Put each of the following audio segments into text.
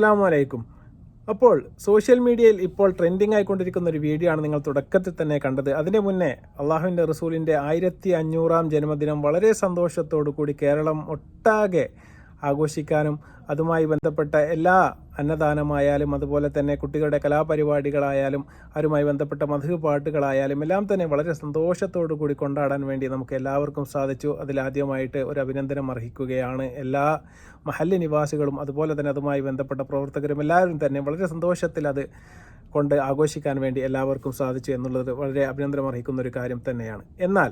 അസ്സലാമു അലൈക്കും അപ്പോൾ സോഷ്യൽ മീഡിയയിൽ ഇപ്പോൾ ട്രെൻഡിങ് ആയിക്കൊണ്ടിരിക്കുന്ന ഒരു വീഡിയോ ആണ് നിങ്ങൾ തുടക്കത്തിൽ തന്നെ കണ്ടത്. അതിന്റെ മുന്നേ അള്ളാഹുവിന്റെ റസൂലിന്റെ ആയിരത്തി അഞ്ഞൂറാം ജന്മദിനം വളരെ സന്തോഷത്തോടു കൂടി കേരളം ഒട്ടാകെ ആഘോഷിക്കാനും അതുമായി ബന്ധപ്പെട്ട എല്ലാ അന്നദാനമായാലും അതുപോലെ തന്നെ കുട്ടികളുടെ കലാപരിപാടികളായാലും അവരുമായി ബന്ധപ്പെട്ട മധു പാട്ടുകളായാലും എല്ലാം തന്നെ വളരെ സന്തോഷത്തോടു കൂടി കൊണ്ടാടാൻ വേണ്ടി നമുക്ക് എല്ലാവർക്കും സാധിച്ചു. അതിലാദ്യമായിട്ട് ഒരു അഭിനന്ദനം അർഹിക്കുകയാണ് എല്ലാ മഹല്ല് നിവാസികളും. അതുപോലെ തന്നെ അതുമായി ബന്ധപ്പെട്ട പ്രവർത്തകരും എല്ലാവരും തന്നെ വളരെ സന്തോഷത്തിൽ അത് കൊണ്ട് ആഘോഷിക്കാൻ വേണ്ടി എല്ലാവർക്കും സാധിച്ചു എന്നുള്ളത് വളരെ അഭിനന്ദനം അർഹിക്കുന്ന ഒരു കാര്യം തന്നെയാണ്. എന്നാൽ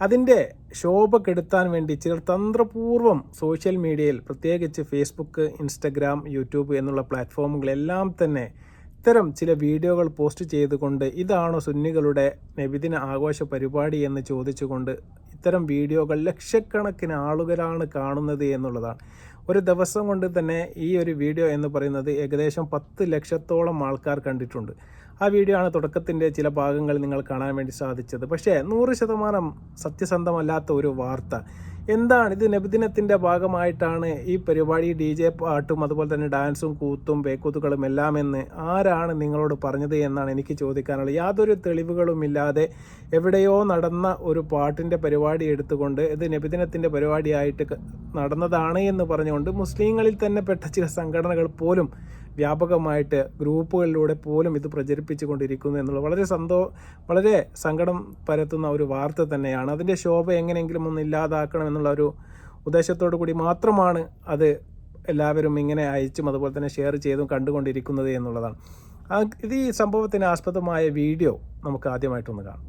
അതിന്റെ ശോഭ കെടുത്താൻ വേണ്ടി ചിലർ തന്ത്രപൂർവം സോഷ്യൽ മീഡിയയിൽ പ്രത്യേകിച്ച് ഫേസ്ബുക്ക് ഇൻസ്റ്റഗ്രാം യൂട്യൂബ് എന്നുള്ള പ്ലാറ്റ്ഫോമുകളെല്ലാം തന്നെ ഇത്തരം ചില വീഡിയോകൾ പോസ്റ്റ് ചെയ്തുകൊണ്ട് ഇതാണോ സുന്നികളുടെ നബിദിന ആഘോഷ പരിപാടി എന്ന് ചോദിച്ചുകൊണ്ട് ഇത്തരം വീഡിയോകൾ ലക്ഷക്കണക്കിന് ആളുകളാണ് കാണുന്നത് എന്നുള്ളതാണ്. ഒരു ദിവസം കൊണ്ട് തന്നെ ഈ ഒരു വീഡിയോ എന്ന് പറയുന്നത് ഏകദേശം പത്ത് ലക്ഷത്തോളം ആൾക്കാർ കണ്ടിട്ടുണ്ട്. ആ വീഡിയോ ആണ് തുടക്കത്തിന്റെ ചില ഭാഗങ്ങൾ നിങ്ങൾ കാണാൻ വേണ്ടി സാധിച്ചത്. പക്ഷേ നൂറ് ശതമാനം സത്യസന്ധമല്ലാത്ത ഒരു വാർത്ത. എന്താണ്? ഇത് നബിദിനത്തിന്റെ ഭാഗമായിട്ടാണ് ഈ പരിപാടി ഡി ജെ പാട്ടും അതുപോലെ തന്നെ ഡാൻസും കൂത്തും പേക്കൂത്തുകളും എല്ലാം എന്ന് ആരാണ് നിങ്ങളോട് പറഞ്ഞത് എന്നാണ് എനിക്ക് ചോദിക്കാനുള്ളത്. യാതൊരു തെളിവുകളും ഇല്ലാതെ എവിടെയോ നടന്ന ഒരു പാട്ടിന്റെ പരിപാടി എടുത്തുകൊണ്ട് ഇത് നബിദിനത്തിന്റെ പരിപാടിയായിട്ട് നടന്നതാണ് എന്ന് പറഞ്ഞുകൊണ്ട് മുസ്ലിങ്ങളിൽ തന്നെ പെട്ട ചില സംഘടനകൾ പോലും വ്യാപകമായിട്ട് ഗ്രൂപ്പുകളിലൂടെ പോലും ഇത് പ്രചരിപ്പിച്ചുകൊണ്ടിരിക്കുന്നു എന്നുള്ളത് വളരെ സന്തോ വളരെ സങ്കടം പരത്തുന്ന ഒരു വാർത്ത തന്നെയാണ്. അതിന്റെ ശോഭ എങ്ങനെയെങ്കിലും ഒന്ന് ഇല്ലാതാക്കണം എന്നുള്ള ഒരു ഉദ്ദേശത്തോടു കൂടി മാത്രമാണ് അത് എല്ലാവരും ഇങ്ങനെ അയച്ചും അതുപോലെ തന്നെ ഷെയർ ചെയ്തും കണ്ടുകൊണ്ടിരിക്കുന്നത് എന്നുള്ളതാണ്. ഇത് ഈ സംഭവത്തിന് ആസ്പദമായ വീഡിയോ നമുക്ക് ആദ്യമായിട്ടൊന്ന് കാണാം.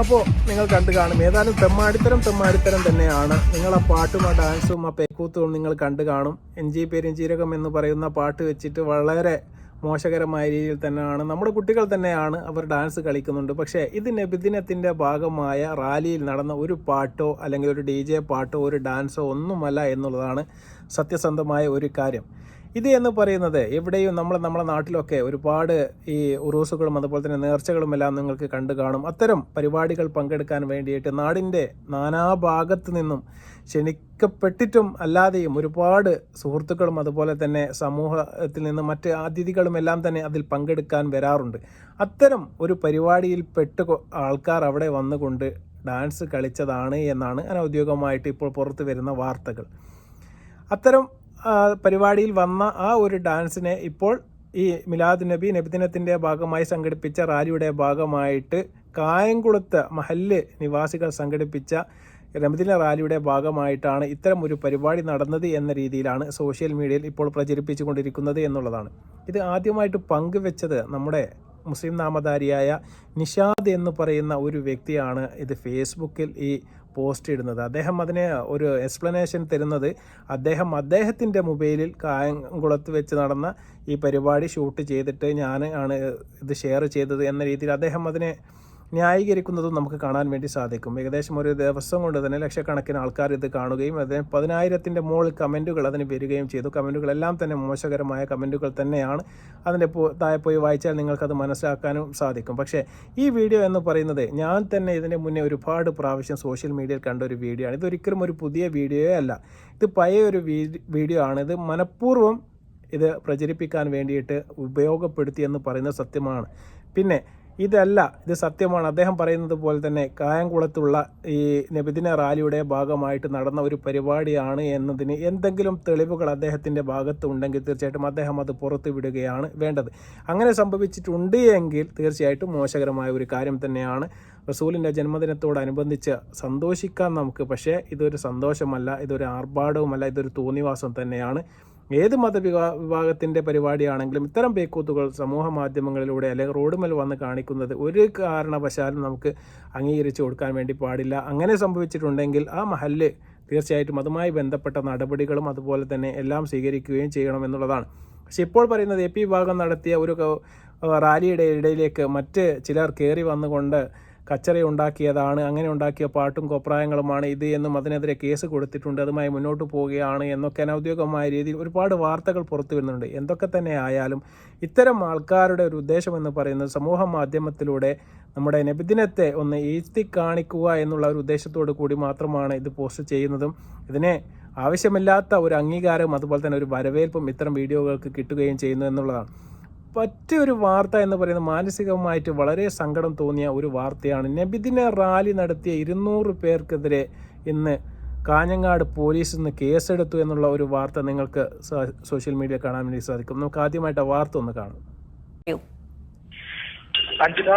അപ്പോൾ നിങ്ങൾ കണ്ടു കാണും. ഏതായാലും തെമ്മാടിത്തരം തെമ്മാടിത്തരം തന്നെയാണ്. നിങ്ങൾ ആ പാട്ടും ആ ഡാൻസും ആ പേക്കൂത്തും നിങ്ങൾ കണ്ടു കാണും. എഞ്ചി പെരിഞ്ചീരകം എന്ന് പറയുന്ന പാട്ട് വെച്ചിട്ട് വളരെ മോശകരമായ രീതിയിൽ തന്നെയാണ്. നമ്മുടെ കുട്ടികൾ തന്നെയാണ് അവർ ഡാൻസ് കളിക്കുന്നുണ്ട്. പക്ഷേ ഇത് നബിദിനത്തിന്റെ ഭാഗമായ റാലിയിൽ നടന്ന ഒരു പാട്ടോ അല്ലെങ്കിൽ ഒരു ഡി പാട്ടോ ഒരു ഡാൻസോ ഒന്നുമല്ല എന്നുള്ളതാണ് സത്യസന്ധമായ ഒരു കാര്യം. ഇത് എന്ന് പറയുന്നത് എവിടെയും നമ്മൾ നമ്മുടെ നാട്ടിലൊക്കെ ഒരുപാട് ഈ ഉറൂസുകളും അതുപോലെ തന്നെ നേർച്ചകളും എല്ലാം നിങ്ങൾക്ക് കണ്ടു കാണും. അത്തരം പരിപാടികൾ പങ്കെടുക്കാൻ വേണ്ടിയിട്ട് നാടിന്റെ നാനാഭാഗത്തു നിന്നും ക്ഷണിക്കപ്പെട്ടിട്ടും അല്ലാതെയും ഒരുപാട് സുഹൃത്തുക്കളും അതുപോലെ തന്നെ സമൂഹത്തിൽ നിന്ന് മറ്റ് അതിഥികളും എല്ലാം തന്നെ അതിൽ പങ്കെടുക്കാൻ വരാറുണ്ട്. അത്തരം ഒരു പരിപാടിയിൽ പെട്ട് ആൾക്കാർ അവിടെ വന്നുകൊണ്ട് ഡാൻസ് കളിച്ചതാണ് എന്നാണ് അനൗദ്യോഗികമായിട്ട് ഇപ്പോൾ പുറത്തു വരുന്ന വാർത്തകൾ. അത്തരം പരിപാടിയിൽ വന്ന ആ ഒരു ഡാൻസിനെ ഇപ്പോൾ ഈ മിലാദ് നബി നബിദിനത്തിന്റെ ഭാഗമായി സംഘടിപ്പിച്ച റാലിയുടെ ഭാഗമായിട്ട് കായംകുളത്ത് മഹല്ല് നിവാസികൾ സംഘടിപ്പിച്ച രമദിന റാലിയുടെ ഭാഗമായിട്ടാണ് ഇത്തരം ഒരു പരിപാടി നടന്നത് എന്ന രീതിയിലാണ് സോഷ്യൽ മീഡിയയിൽ ഇപ്പോൾ പ്രചരിപ്പിച്ചുകൊണ്ടിരിക്കുന്നത് എന്നുള്ളതാണ്. ഇത് ആദ്യമായിട്ട് പങ്കുവെച്ചത് നമ്മുടെ മുസ്ലിം നാമധാരിയായ നിഷാദ് എന്ന് പറയുന്ന ഒരു വ്യക്തിയാണ്. ഇത് ഫേസ്ബുക്കിൽ ഈ പോസ്റ്റ് ഇടുന്നത്. അദ്ദേഹം അതിന് ഒരു എക്സ്പ്ലനേഷൻ തരുന്നത് അദ്ദേഹം അദ്ദേഹത്തിന്റെ മൊബൈലിൽ കായംകുളത്ത് വെച്ച് നടന്ന ഈ പരിപാടി ഷൂട്ട് ചെയ്തിട്ട് ഞാൻ ആണ് ഇത് ഷെയർ ചെയ്തത് എന്ന രീതിയിൽ അദ്ദേഹം അതിനെ ന്യായീകരിക്കുന്നതും നമുക്ക് കാണാൻ വേണ്ടി സാധിക്കും. ഏകദേശം ഒരു ദിവസം കൊണ്ട് തന്നെ ലക്ഷക്കണക്കിന് ആൾക്കാർ ഇത് കാണുകയും അതിന് പതിനായിരത്തിന്റെ മുകളിൽ കമന്റുകൾ അതിന് വരികയും ചെയ്തു. കമന്റുകളെല്ലാം തന്നെ മോശകരമായ കമന്റുകൾ തന്നെയാണ്. അതിന്റെ താഴെ പോയി വായിച്ചാൽ നിങ്ങൾക്കത് മനസ്സിലാക്കാനും സാധിക്കും. പക്ഷേ ഈ വീഡിയോ എന്ന് പറയുന്നത് ഞാൻ തന്നെ ഇതിന് മുന്നേ ഒരുപാട് പ്രാവശ്യം സോഷ്യൽ മീഡിയയിൽ കണ്ട ഒരു വീഡിയോ ആണ്. ഇതൊരിക്കലും ഒരു പുതിയ വീഡിയോ അല്ല. ഇത് പഴയ ഒരു വീഡിയോ ആണ്. ഇത് മനഃപൂർവം ഇത് പ്രചരിപ്പിക്കാൻ വേണ്ടിയിട്ട് ഉപയോഗപ്പെടുത്തി എന്ന് പറയുന്നത് സത്യമാണ്. പിന്നെ ഇതല്ല ഇത് സത്യമാണ്. അദ്ദേഹം പറയുന്നത് പോലെ തന്നെ കായംകുളത്തുള്ള ഈ നബിദിന റാലിയുടെ ഭാഗമായിട്ട് നടന്ന ഒരു പരിപാടിയാണ് എന്നതിന് എന്തെങ്കിലും തെളിവുകൾ അദ്ദേഹത്തിന്റെ ഭാഗത്ത് ഉണ്ടെങ്കിൽ തീർച്ചയായിട്ടും അദ്ദേഹം അത് പുറത്തു വിടുകയാണ് വേണ്ടത്. അങ്ങനെ സംഭവിച്ചിട്ടുണ്ട് എങ്കിൽ തീർച്ചയായിട്ടും മോശകരമായ ഒരു കാര്യം തന്നെയാണ്. റസൂലിന്റെ ജന്മദിനത്തോടനുബന്ധിച്ച് സന്തോഷിക്കാൻ നമുക്ക് പക്ഷേ ഇതൊരു സന്തോഷമല്ല ഇതൊരു ആർഭാടവുമല്ല ഇതൊരു തോന്നിവാസം തന്നെയാണ്. ഏത് മതവിഭാ വിഭാഗത്തിന്റെ പരിപാടിയാണെങ്കിലും ഇത്തരം പേക്കൂത്തുകൾ സമൂഹ മാധ്യമങ്ങളിലൂടെ അല്ലെങ്കിൽ റോഡുമേൽ വന്ന് കാണിക്കുന്നത് ഒരു കാരണവശാലും നമുക്ക് അംഗീകരിച്ചു കൊടുക്കാൻ വേണ്ടി പാടില്ല. അങ്ങനെ സംഭവിച്ചിട്ടുണ്ടെങ്കിൽ ആ മഹല്ല് തീർച്ചയായിട്ടും അതുമായി ബന്ധപ്പെട്ട നടപടികളും അതുപോലെ തന്നെ എല്ലാം സ്വീകരിക്കുകയും ചെയ്യണമെന്നുള്ളതാണ്. പക്ഷെ ഇപ്പോൾ പറയുന്നത് എ പി വിഭാഗം നടത്തിയ ഒരു റാലിയുടെ ഇടയിലേക്ക് മറ്റ് ചിലർ കയറി വന്നുകൊണ്ട് കച്ചറ ഉണ്ടാക്കിയതാണ് അങ്ങനെ ഉണ്ടാക്കിയ പാട്ടും കൊപ്രായങ്ങളുമാണ് ഇത് എന്നും അതിനെതിരെ കേസ് കൊടുത്തിട്ടുണ്ട് അതുമായി മുന്നോട്ട് പോവുകയാണ് എന്നൊക്കെ അനൗദ്യോഗികമായ രീതിയിൽ ഒരുപാട് വാർത്തകൾ പുറത്തു വരുന്നുണ്ട്. എന്തൊക്കെ തന്നെ ആയാലും ഇത്തരം ആൾക്കാരുടെ ഒരു ഉദ്ദേശം എന്ന് പറയുന്നത് സമൂഹ മാധ്യമത്തിലൂടെ നമ്മുടെ നബിദിനത്തെ ഒന്ന് ഈഴ്ത്തി കാണിക്കുക എന്നുള്ള ഒരു ഉദ്ദേശത്തോടു കൂടി മാത്രമാണ് ഇത് പോസ്റ്റ് ചെയ്യുന്നതും. ഇതിനെ ആവശ്യമില്ലാത്ത ഒരു അംഗീകാരം അതുപോലെ തന്നെ ഒരു വരവേൽപ്പും ഇത്തരം വീഡിയോകൾക്ക് കിട്ടുകയും ചെയ്യുന്നു എന്നുള്ളതാണ്. മറ്റൊരു വാർത്ത എന്ന് പറയുന്നത് മാനസികമായിട്ട് വളരെ സങ്കടം തോന്നിയ ഒരു വാർത്തയാണ്. നബിദിന റാലി നടത്തിയ ഇരുന്നൂറ് പേർക്കെതിരെ ഇന്ന് കാഞ്ഞങ്ങാട് പോലീസ് ഇന്ന് കേസെടുത്തു എന്നുള്ള ഒരു വാർത്ത നിങ്ങൾക്ക് സോഷ്യൽ മീഡിയ കാണാൻ വേണ്ടി സാധിക്കും. നമുക്ക് ആദ്യമായിട്ട് ആ വാർത്ത ഒന്ന് കാണാം. അഞ്ജിത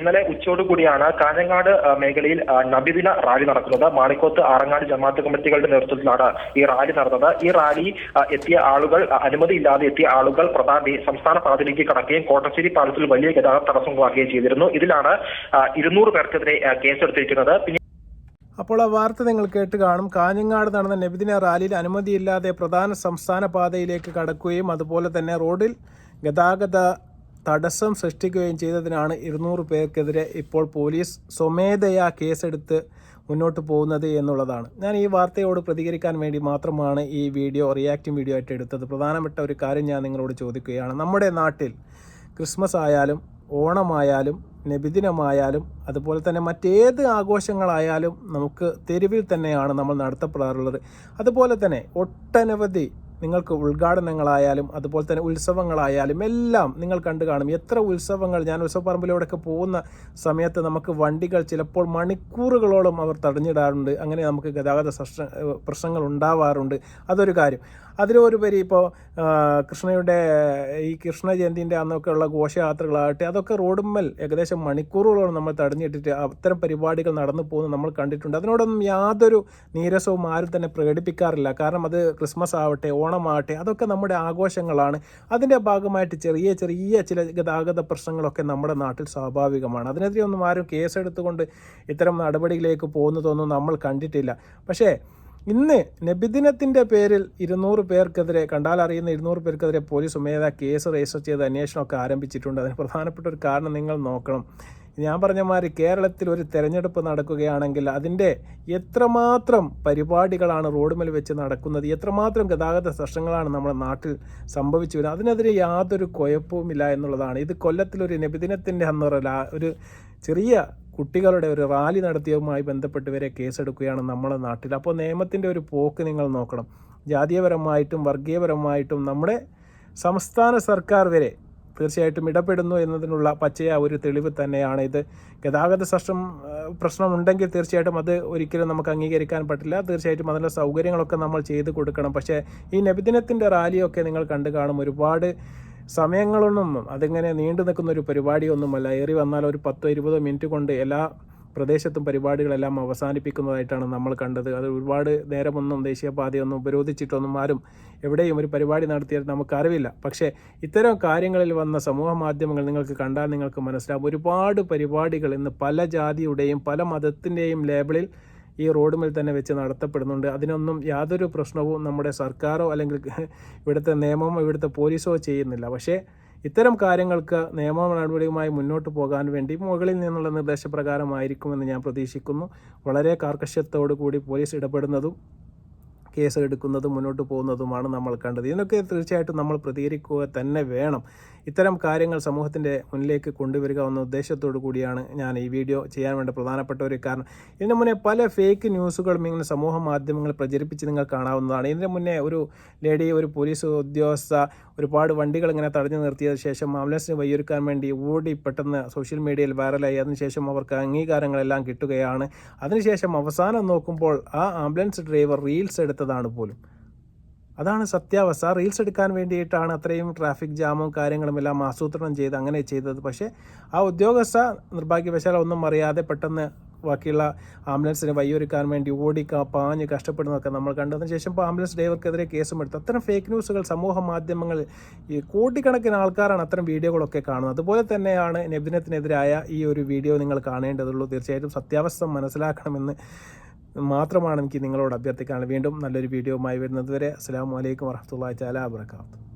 ഇന്നലെ ഉച്ചയോടുകൂടിയാണ് കാഞ്ഞങ്ങാട് മേഖലയിൽ നബിദിന റാലി നടക്കുന്നത്. മാണിക്കോത്ത് ആറങ്ങാട് ജമാഅത്ത് കമ്മിറ്റികളുടെ നേതൃത്വത്തിലാണ് ഈ റാലി നടന്നത്. ഈ റാലി എത്തിയ ആളുകൾ അനുമതി അനുമതിയില്ലാതെ എത്തിയ ആളുകൾ പ്രധാന സംസ്ഥാന പാതയിലേക്ക് കടക്കുകയും കോട്ടശ്ശേരി പാലത്തിൽ വലിയ ഗതാഗത തടസ്സമുണ്ടാക്കുകയും ചെയ്തിരുന്നു. ഇതിലാണ് ഇരുന്നൂറ് പേർക്കെതിരെ കേസെടുത്തിരിക്കുന്നത്. പിന്നെ അപ്പോൾ ആ വാർത്ത നിങ്ങൾ കേട്ട് കാണും. കാഞ്ഞങ്ങാട് നടന്ന നബിദിന റാലിയിൽ അനുമതിയില്ലാതെ പ്രധാന സംസ്ഥാന പാതയിലേക്ക് കടക്കുകയും അതുപോലെ തന്നെ റോഡിൽ ഗതാഗത തടസ്സം സൃഷ്ടിക്കുകയും ചെയ്തതിനാണ് ഇരുന്നൂറ് പേർക്കെതിരെ ഇപ്പോൾ പോലീസ് സ്വമേധയാ കേസെടുത്ത് മുന്നോട്ട് പോകുന്നത് എന്നുള്ളതാണ്. ഞാൻ ഈ വാർത്തയോട് പ്രതികരിക്കാൻ വേണ്ടി മാത്രമാണ് ഈ വീഡിയോ റിയാക്റ്റിംഗ് വീഡിയോ ആയിട്ട് എടുത്തത്. പ്രധാനപ്പെട്ട ഒരു കാര്യം ഞാൻ നിങ്ങളോട് ചോദിക്കുകയാണ്. നമ്മുടെ നാട്ടിൽ ക്രിസ്മസ് ആയാലും ഓണമായാലും നബിദിനമായാലും അതുപോലെ തന്നെ മറ്റേത് ആഘോഷങ്ങളായാലും നമുക്ക് തെരുവിൽ തന്നെയാണ് നമ്മൾ നടത്തപ്പെടാറുള്ളത്. അതുപോലെ തന്നെ ഒട്ടനവധി നിങ്ങൾക്ക് ഉദ്ഘാടനങ്ങളായാലും അതുപോലെ തന്നെ ഉത്സവങ്ങളായാലും എല്ലാം നിങ്ങൾ കണ്ടു കാണും. എത്ര ഉത്സവങ്ങൾ ഞാൻ ഉത്സവപ്പറമ്പിലൂടെയൊക്കെ പോകുന്ന സമയത്ത് നമുക്ക് വണ്ടികൾ ചിലപ്പോൾ മണിക്കൂറുകളോളം അവർ തടഞ്ഞിടാറുണ്ട്. അങ്ങനെ നമുക്ക് ഗതാഗത പ്രശ്നങ്ങൾ ഉണ്ടാവാറുണ്ട്. അതൊരു കാര്യം. അതിലുപരി ഇപ്പോൾ കൃഷ്ണയുടെ ഈ കൃഷ്ണ ജയന്തിന്റെ അന്നൊക്കെ ഉള്ള ഘോഷയാത്രകളാകട്ടെ അതൊക്കെ റോഡുമ്മൽ ഏകദേശം മണിക്കൂറുകളോളം നമ്മൾ തടഞ്ഞിട്ടിട്ട് അത്തരം പരിപാടികൾ നടന്നു പോകുന്നത് നമ്മൾ കണ്ടിട്ടുണ്ട്. അതിനോടൊന്നും യാതൊരു നീരസവും ആരും തന്നെ പ്രകടിപ്പിക്കാറില്ല. കാരണം അത് ക്രിസ്മസ് ആവട്ടെ ഓണമാവട്ടെ അതൊക്കെ നമ്മുടെ ആഘോഷങ്ങളാണ്. അതിന്റെ ഭാഗമായിട്ട് ചെറിയ ചെറിയ ചില ഗതാഗത പ്രശ്നങ്ങളൊക്കെ നമ്മുടെ നാട്ടിൽ സ്വാഭാവികമാണ്. അതിനെതിരെ ഒന്നും ആരും കേസെടുത്തുകൊണ്ട് ഇത്തരം നടപടിയിലേക്ക് പോകുന്നതൊന്നും നമ്മൾ കണ്ടിട്ടില്ല. പക്ഷേ ഇന്ന് നബിദിനത്തിന്റെ പേരിൽ ഇരുന്നൂറ് പേർക്കെതിരെ കണ്ടാൽ അറിയുന്ന ഇരുന്നൂറ് പേർക്കെതിരെ പോലീസ് സ്വമേധ കേസ് രജിസ്റ്റർ ചെയ്ത് അന്വേഷണമൊക്കെ ആരംഭിച്ചിട്ടുണ്ട്. അതിന് പ്രധാനപ്പെട്ട ഒരു കാരണം നിങ്ങൾ നോക്കണം. ഞാൻ പറഞ്ഞ മാതിരി കേരളത്തിൽ ഒരു തെരഞ്ഞെടുപ്പ് നടക്കുകയാണെങ്കിൽ അതിന്റെ എത്രമാത്രം പരിപാടികളാണ് റോഡുമേൽ വെച്ച് നടക്കുന്നത് എത്രമാത്രം ഗതാഗത പ്രശ്നങ്ങളാണ് നമ്മുടെ നാട്ടിൽ സംഭവിച്ചു വരുന്നത് അതിനെതിരെ യാതൊരു കുഴപ്പവുമില്ല എന്നുള്ളതാണ്. ഇത് കൊല്ലത്തിലൊരു നബിദിനത്തിന്റെ അന്നൊരു ഒരു ചെറിയ കുട്ടികളുടെ ഒരു റാലി നടത്തിയതുമായി ബന്ധപ്പെട്ട് വരെ കേസെടുക്കുകയാണ് നമ്മുടെ നാട്ടിൽ. അപ്പോൾ നിയമത്തിന്റെ ഒരു പോക്ക് നിങ്ങൾ നോക്കണം. ജാതീയപരമായിട്ടും വർഗീയപരമായിട്ടും നമ്മുടെ സംസ്ഥാന സർക്കാർ വരെ തീർച്ചയായിട്ടും ഇടപെടുന്നു എന്നതിനുള്ള പച്ചയ ഒരു തെളിവ് തന്നെയാണ് ഇത്. ഗതാഗത പ്രശ്നം പ്രശ്നമുണ്ടെങ്കിൽ തീർച്ചയായിട്ടും അത് ഒരിക്കലും നമുക്ക് അംഗീകരിക്കാൻ പറ്റില്ല. തീർച്ചയായിട്ടും അതിനുള്ള സൗകര്യങ്ങളൊക്കെ നമ്മൾ ചെയ്ത് കൊടുക്കണം. പക്ഷേ ഈ നബിദിനത്തിന്റെ റാലിയൊക്കെ നിങ്ങൾ കണ്ടു കാണും. ഒരുപാട് സമയങ്ങളൊന്നും അതിങ്ങനെ നീണ്ടു നിൽക്കുന്ന ഒരു പരിപാടിയൊന്നുമല്ല. ഏറി വന്നാൽ ഒരു പത്തോ ഇരുപതോ മിനിറ്റ് കൊണ്ട് എല്ലാ പ്രദേശത്തും പരിപാടികളെല്ലാം അവസാനിപ്പിക്കുന്നതായിട്ടാണ് നമ്മൾ കണ്ടത്. അത് ഒരുപാട് നേരമൊന്നും ദേശീയപാതയൊന്നും ഉപരോധിച്ചിട്ടൊന്നും ആരും എവിടെയും ഒരു പരിപാടി നടത്തിയത് നമുക്കറിവില്ല. പക്ഷേ ഇത്തരം കാര്യങ്ങളിൽ വന്ന സമൂഹ മാധ്യമങ്ങൾ നിങ്ങൾക്ക് കണ്ടാൽ നിങ്ങൾക്ക് മനസ്സിലാവും. ഒരുപാട് പരിപാടികൾ ഇന്ന് പല ജാതിയുടെയും പല മതത്തിന്റെയും ലേബിളിൽ ഈ റോഡ് റോഡുമേൽ തന്നെ വെച്ച് നടത്തപ്പെടുന്നുണ്ട്. അതിനൊന്നും യാതൊരു പ്രശ്നവും നമ്മുടെ സർക്കാരോ അല്ലെങ്കിൽ ഇവിടുത്തെ നിയമമോ ഇവിടുത്തെ പോലീസോ ചെയ്യുന്നില്ല. പക്ഷേ ഇത്തരം കാര്യങ്ങൾക്ക് നിയമ നടപടിയുമായി മുന്നോട്ട് പോകാൻ വേണ്ടി മുകളിൽ നിന്നുള്ള നിർദ്ദേശപ്രകാരമായിരിക്കുമെന്ന് ഞാൻ പ്രതീക്ഷിക്കുന്നു. വളരെ കാർക്കശ്യത്തോടു കൂടി പോലീസ് ഇടപെടുന്നതും കേസ് എടുക്കുന്നതും മുന്നോട്ട് പോകുന്നതുമാണ് നമ്മൾ കണ്ടത്. ഇതിനൊക്കെ തീർച്ചയായിട്ടും നമ്മൾ പ്രതികരിക്കുക തന്നെ വേണം. ഇത്തരം കാര്യങ്ങൾ സമൂഹത്തിന്റെ മുന്നിലേക്ക് കൊണ്ടുവരിക എന്ന ഉദ്ദേശത്തോടു കൂടിയാണ് ഞാൻ ഈ വീഡിയോ ചെയ്യാൻ വേണ്ട പ്രധാനപ്പെട്ട ഒരു കാരണം. ഇതിന് മുന്നേ പല ഫേക്ക് ന്യൂസുകളും ഇങ്ങനെ സമൂഹ മാധ്യമങ്ങൾ പ്രചരിപ്പിച്ച് നിങ്ങൾ കാണാവുന്നതാണ്. ഇതിന് മുന്നേ ഒരു ലേഡി ഒരു പോലീസ് ഉദ്യോഗസ്ഥ ഒരുപാട് വണ്ടികൾ ഇങ്ങനെ തടഞ്ഞു നിർത്തിയ ശേഷം ആംബുലൻസിന് വയ്യൊരുക്കാൻ വേണ്ടി ഓടി പെട്ടെന്ന് സോഷ്യൽ മീഡിയയിൽ വൈറലായി അതിനുശേഷം അവർക്ക് അംഗീകാരങ്ങളെല്ലാം കിട്ടുകയാണ്. അതിനുശേഷം അവസാനം നോക്കുമ്പോൾ ആ ആംബുലൻസ് ഡ്രൈവർ റീൽസ് എടുത്തതാണ് പോലും. അതാണ് സത്യാവസ്ഥ. റീൽസ് എടുക്കാൻ വേണ്ടിയിട്ടാണ് അത്രയും ട്രാഫിക് ജാമും കാര്യങ്ങളും എല്ലാം ആസൂത്രണം ചെയ്ത് അങ്ങനെ ചെയ്തത്. പക്ഷേ ആ ഉദ്യോഗസ്ഥ നിർഭാഗ്യവശാൽ ഒന്നും അറിയാതെ പെട്ടെന്ന് ബാക്കിയുള്ള ആംബുലൻസിനെ വഴിയൊരുക്കാൻ വേണ്ടി ഓടിക്കാ പാഞ്ഞ് കഷ്ടപ്പെടുന്നതൊക്കെ നമ്മൾ കണ്ടതിന് ശേഷം ഇപ്പോൾ ആംബുലൻസ് ഡ്രൈവർക്കെതിരെ കേസും എടുത്തു. അത്തരം ഫേക്ക് ന്യൂസുകൾ സമൂഹ മാധ്യമങ്ങളിൽ ഈ കോടിക്കണക്കിന് ആൾക്കാരാണ് അത്തരം വീഡിയോകളൊക്കെ കാണുന്നത്. അതുപോലെ തന്നെയാണ് നെബിനത്തിനെതിരായ ഈ ഒരു വീഡിയോ നിങ്ങൾ കാണേണ്ടതുള്ളൂ. തീർച്ചയായിട്ടും സത്യാവസ്ഥ മനസ്സിലാക്കണമെന്ന് മാത്രമാണ് എനിക്ക് നിങ്ങളോട് അഭ്യർത്ഥിക്കാനുള്ളത് വീണ്ടും നല്ലൊരു വീഡിയോയുമായി വരുന്നത് വരെ. അസ്സാം വലൈക്കും വറഹമത്തല്ലാ ചാല വാബർക്കാത്തു